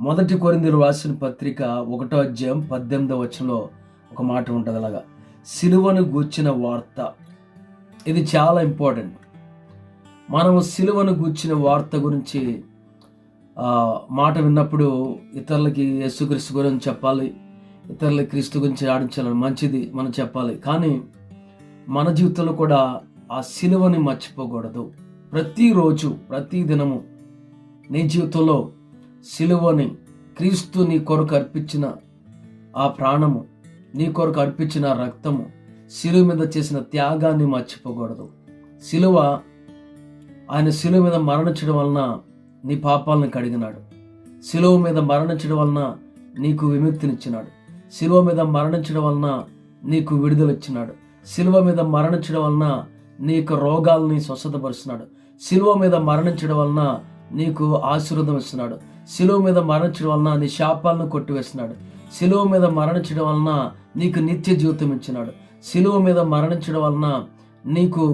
మొదటి కొరిందులు రాసిన పత్రిక ఒకటో అధ్యాయం పద్దెనిమిదవ వచ్చంలో ఒక మాట ఉంటుంది అలాగా. సిలువను గూర్చిన వార్త. ఇది చాలా ఇంపార్టెంట్ మనము సిలువను గూర్చిన వార్త గురించి మాట విన్నప్పుడు ఇతరులకి యేసుక్రీస్తు గురించి చెప్పాలి ఇతరులకి క్రీస్తు గురించి ఆడించాలని మంచిది మనం చెప్పాలి. కానీ మన జీవితంలో కూడా ఆ సిలువని మర్చిపోకూడదు. ప్రతిరోజు ప్రతి దినము నీ జీవితంలో సిలువని క్రీస్తు నీ కొరకు అర్పించిన ఆ ప్రాణము నీ కొరకు అర్పించిన రక్తము శిలువ మీద చేసిన త్యాగాన్ని మర్చిపోకూడదు. శిలువ ఆయన శిలువ మీద మరణించడం వలన నీ పాపాలను కడిగినాడు. శిలువ మీద మరణించడం వలన నీకు విముక్తినిచ్చినాడు. శిలువ మీద మరణించడం వలన నీకు విడుదలచ్చినాడు. శిలువ మీద మరణించడం వలన నీకు రోగాల్ని స్వస్థతపరుస్తున్నాడు. శిలువ మీద మరణించడం వలన నీకు ఆశీర్వాదం ఇస్తున్నాడు. శిలువ మీద మరణించడం వలన నీ శాపాలను కొట్టివేస్తున్నాడు. శిలువ మీద మరణించడం వలన నీకు నిత్య జీవితం ఇచ్చినాడు. శిలువ మీద మరణించడం వలన నీకు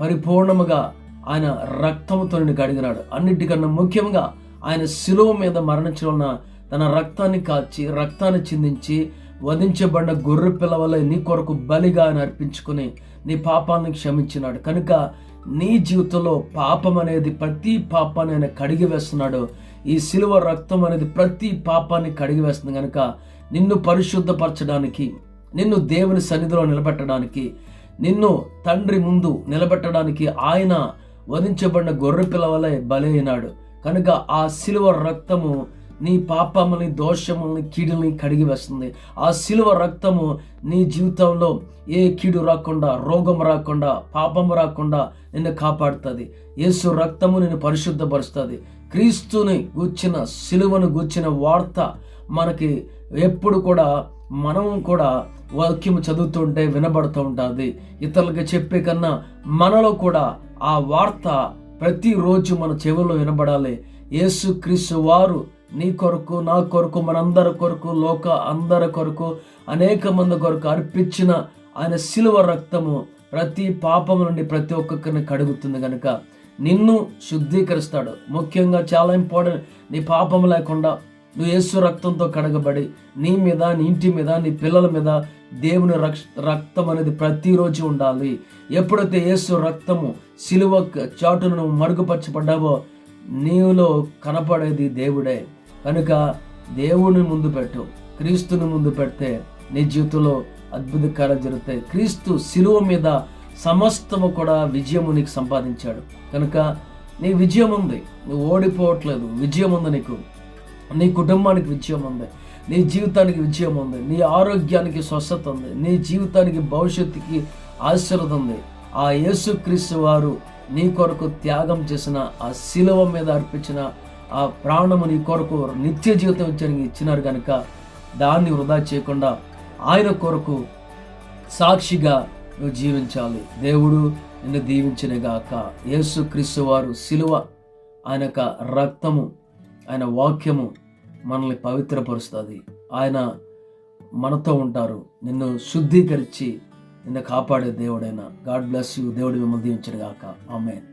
పరిపూర్ణముగా ఆయన రక్తంతో నిన్ను కడిగినాడు అన్నిటికన్నా ముఖ్యంగా ఆయన శిలువ మీద మరణించడం వలన తన రక్తాన్ని కాచి రక్తాన్ని చిందించి వధించబడిన గొర్రె పిల్లవలే నీ కొరకు బలిగా ఆయన అర్పించుకుని నీ పాపాన్ని క్షమించినాడు. కనుక నీ జీవితంలో పాపం అనేది ప్రతి పాపాన్ని ఆయన కడిగి వేస్తున్నాడు. ఈ సిలువ రక్తం అనేది ప్రతి పాపాన్ని కడిగి వేస్తుంది. కనుక నిన్ను పరిశుద్ధపరచడానికి నిన్ను దేవుని సన్నిధిలో నిలబెట్టడానికి నిన్ను తండ్రి ముందు నిలబెట్టడానికి ఆయన వధించబడిన గొర్రె పిల్లవలే బలి అయినాడు. కనుక ఆ సిలువ రక్తము నీ పాపముని దోషముల్ని కీడుల్ని కడిగి వేస్తుంది. ఆ సిలువ రక్తము నీ జీవితంలో ఏ కీడు రాకుండా రోగం రాకుండా పాపం రాకుండా నిన్ను కాపాడుతుంది. యేసు రక్తము నిన్ను పరిశుద్ధపరుస్తుంది. క్రీస్తుని గూర్చిన సిలువను గూర్చిన వార్త మనకి ఎప్పుడు కూడా మనం కూడా వాక్యం చదువుతుంటే వినబడుతూ ఉంటుంది. ఇతరులకి చెప్పే కన్నా మనలో కూడా ఆ వార్త ప్రతిరోజు మన చెవుల్లో వినబడాలి. యేసు క్రీస్తు వారు నీ కొరకు నా కొరకు మనందరి కొరకు లోక అందరి కొరకు అనేక మంది కొరకు అర్పించిన ఆయన శిలువ రక్తము ప్రతి పాపం నుండి ప్రతి ఒక్కొక్కరిని కడుగుతుంది కనుక నిన్ను శుద్ధీకరిస్తాడు. ముఖ్యంగా చాలా ఇంపార్టెంట్ నీ పాపం లేకుండా నువ్వు యేసు రక్తంతో కడగబడి నీ మీద నీ ఇంటి మీద నీ పిల్లల మీద దేవుని రక్ష రక్తం అనేది ప్రతిరోజు ఉండాలి. ఎప్పుడైతే యేసు రక్తము సిలువ చాటును నువ్వు మరుగుపరచబడ్డావో నీవులో కనపడేది దేవుడే. కనుక దేవుని ముందు పెట్టు క్రీస్తుని ముందు పెడితే నీ జీవితంలో అద్భుత కార్యాలు జరుగుతాయి. క్రీస్తు శిలువ మీద సమస్తము కూడా విజయము నీకు సంపాదించాడు. కనుక నీ విజయం ఉంది. నువ్వు ఓడిపోవట్లేదు. విజయం ఉంది నీకు. నీ కుటుంబానికి విజయం ఉంది. నీ జీవితానికి విజయం ఉంది. నీ ఆరోగ్యానికి స్వస్థత ఉంది. నీ జీవితానికి భవిష్యత్తుకి ఆశీర్వదం ఉంది. ఆ యేసుక్రీస్తు వారు నీ కొరకు త్యాగం చేసిన ఆ శిలువ మీద అర్పించిన ఆ ప్రాణము నీ కొరకు నిత్య జీవితం ఇచ్చిన ఇచ్చినారు కనుక దాన్ని వృధా చేయకుండా ఆయన కొరకు సాక్షిగా నువ్వు జీవించాలి. దేవుడు నిన్ను దీవించినగాక. యేసు క్రీస్తు వారు సిలువ ఆయన యొక్క రక్తము ఆయన వాక్యము మనల్ని పవిత్రపరుస్తుంది. ఆయన మనతో ఉంటారు. నిన్ను శుద్ధీకరించి నిన్ను కాపాడే దేవుడైన గాడ్ బ్లెస్ యూ. దేవుడు మిమ్మల్ని దీవించినగాక. ఆమె